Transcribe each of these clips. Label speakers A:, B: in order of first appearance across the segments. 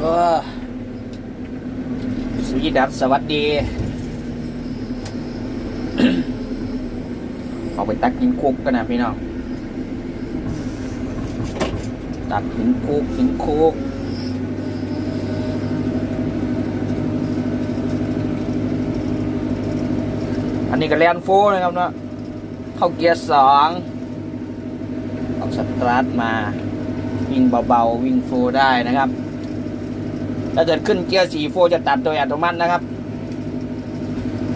A: เออสวีดัสสวัสดีเอาไปตักกินคุกกันนะพี่น้อง ตักกินคุกกินคุกอันนี้ก็แลนโฟนะครับเนาะเข้าเกียร์สองเอาสตาร์ทมา วิ่งเบาๆ วิ่งโฟได้นะครับ ถ้าเกิดขึ้นเกียร์สี่โฟจะตัดโดยอัตโนมัตินะครับ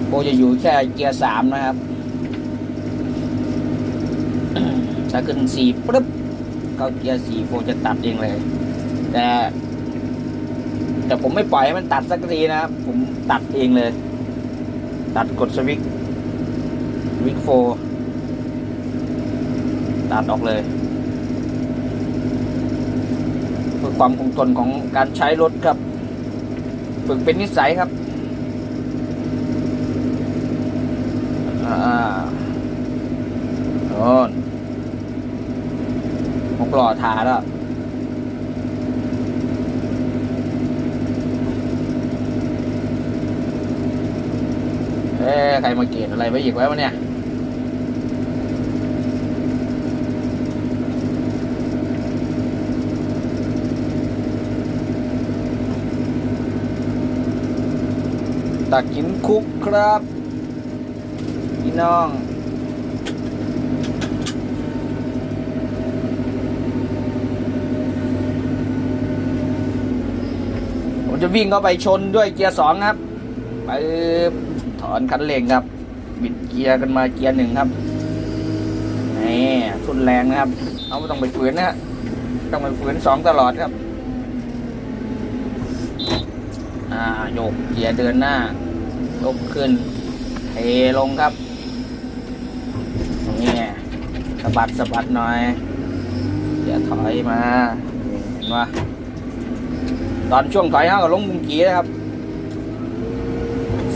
A: โฟจะอยู่แค่เกียร์สามนะครับ ถ้าขึ้นสี่ปึ๊บเข้าเกียร์สี่โฟจะตัดเองเลย แต่แต่ผมไม่ปล่อยให้มันตัดสักทีนะครับ ผมตัดเองเลย ตัดกดสวิตช์วิกโฟตัดออกเลยเพื่อความคงทนของการใช้รถครับ ฝึกเป็นนิสัยครับอ่าโน่นหกหล่อทาแล้วเอ๊ะใครมาเกลียดอะไรไว้อีกไว้วะเนี่ย ตักกินคุกครับพี่น้องผมจะวิ่งเข้าไปชนด้วยเกียร์สองครับ ไปถอนคันเร่งครับ บิดเกียร์กันมาเกียร์หนึ่งครับนี่ทุนแรงนะครับ เอาไม่ต้องไปฝืนนะฮะต้องไปฝืนสองตลอดครับ อ่าโยกเกียร์เดินหน้ายกขึ้น เทลงครับตรงนี้สะบัดสะบัดหน่อยอย่าถอยมาเห็นว่าตอนช่วงถอยห้าก็ลงมุมกีนะครับ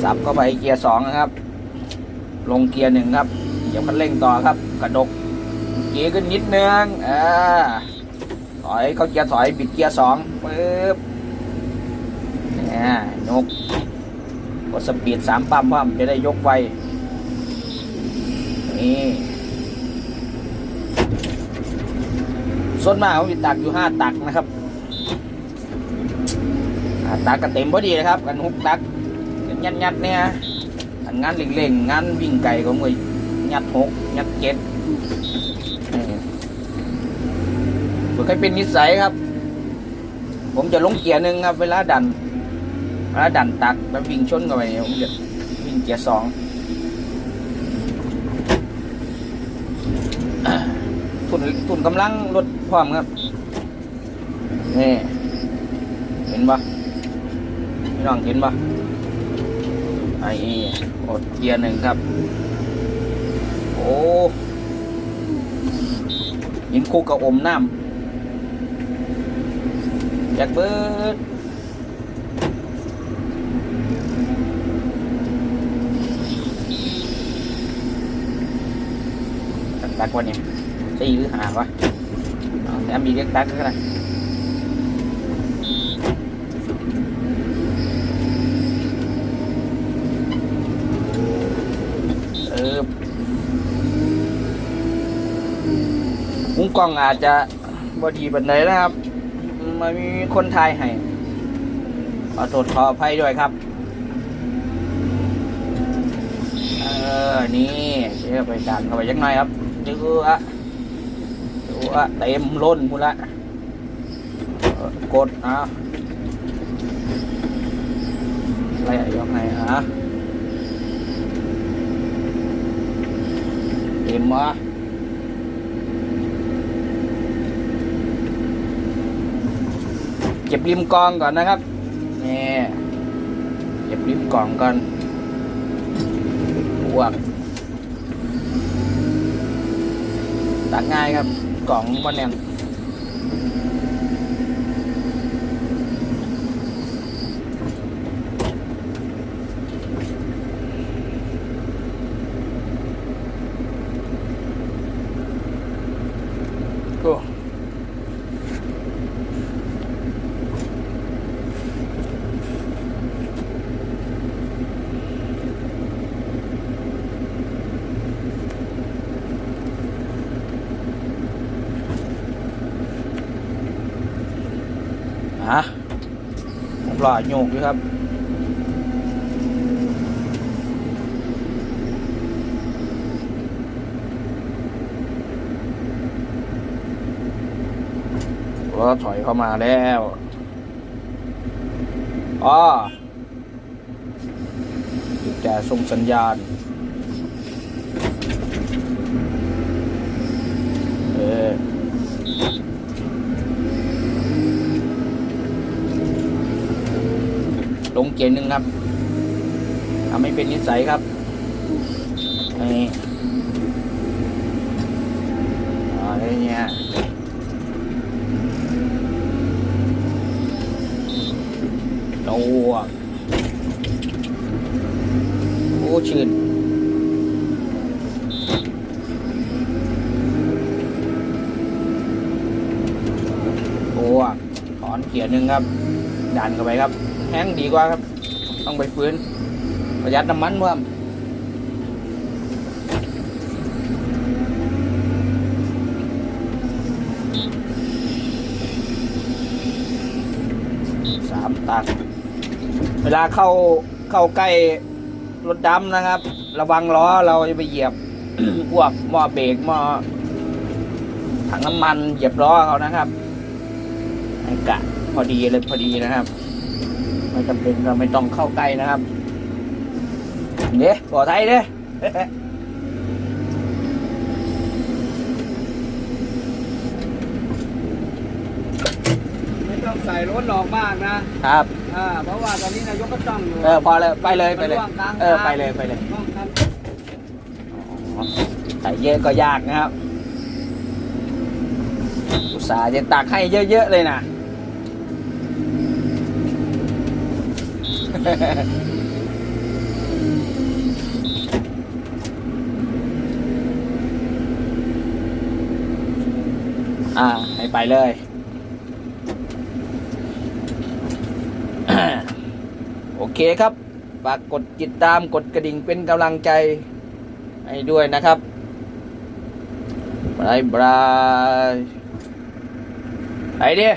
A: สับเข้าไปเกียร์สองนะครับ ลงเกียร์หนึ่งครับเดี๋ยวคันเร่งต่อครับ กระดกเกียร์ขึ้นนิดนึงอ่าถอยเข้าเกียร์ถอยบิดเกียร์สองปึ๊บ เนี่ยยกกดสปีดสามปั๊มว่ามันจะได้ยกไวนี่ส่วนมากผมจะตักอยู่ห้าตักนะครับตักก็เต็มพอดีนะครับ กันหกตักยัดยัดเนี่ยอันงานเล่งๆงานวิ่งไก่ก็มือยัดหกยัดเจ็ดฝึกให้เป็นนิสัยครับ ผมจะลงเกียร์หนึ่งครับ เวลาดัน เวลาดันตักแล้ววิ่งชนกันไปผมจะวิ่งเกียร์สองทุนทุนกำลังลดความครับนี่เห็นปะพี่น้องเห็นปะไออดเกียร์หนึ่งครับ โอ้ยินคู่กับอมน้ำอยากเบิด ตักตักวันนี้สี่หรือหาวะเอาแถมมีเรียกตักก็ได้เออมุ้งกล้องอาจจะบอดีบันไดนะครับมันมีคนไทยให้ขอโทษขออภัยด้วยครับ เออ นี่เชื่อไปดันเข้าไปยักหน่อยครับ ดูอะดูอะเต็มล้นหมูละกดอะอะไรอะยกไงอะเต็มวะเก็บริมกองก่อนนะครับนี่เก็บริมกองก่อนบวก ตันง่ายครับกล่องบนแนนโอ้ ฮะผมรอโยกอยู่ครับรถถอยเข้ามาแล้วอ๋อแกส่งสัญญาณ เออ ลงเกียร์หนึ่งครับทำให้เป็นนิสัยครับนี่อะไรเนี่ยโอ้โอ้ชื่นโอ้ถอนเกียร์หนึ่งครับ ดันเข้าไปครับ แห้งดีกว่าครับ ต้องไปฟื้น ประหยัดน้ำมันเพิ่มสามตักเวลาเข้าเข้าใกล้รถดำนะครับ ระวังล้อเราจะไปเหยียบพวกหม้อเบรกหม้อถังน้ำมันเหยียบล้อเขานะครับกะพอดีเลยพอดีนะครับ ไม่จำเป็นเราไม่ต้องเข้าใกล้นะครับ เด้ปลอดภัยเด้
B: ไม่ต้องใส่รถหลอกมากนะครับ อ่าเพราะว่าตอนนี้นายกก็ต้องอยู่
A: เออพอเลยไปเลยไปเลย
B: มันร่วงกลาง
A: เออ
B: ทาง
A: ไปเลยไปเลย
B: ป้องกัน
A: อ๋อใส่เยอะก็ยากนะครับ อุตส่าห์จะตักให้เยอะๆเลยนะ อ่า ให้ไปเลย โอเคครับ ฝากกดติดตามกดกระดิ่งเป็นกำลังใจ ให้ด้วยนะครับบายบายไปดิ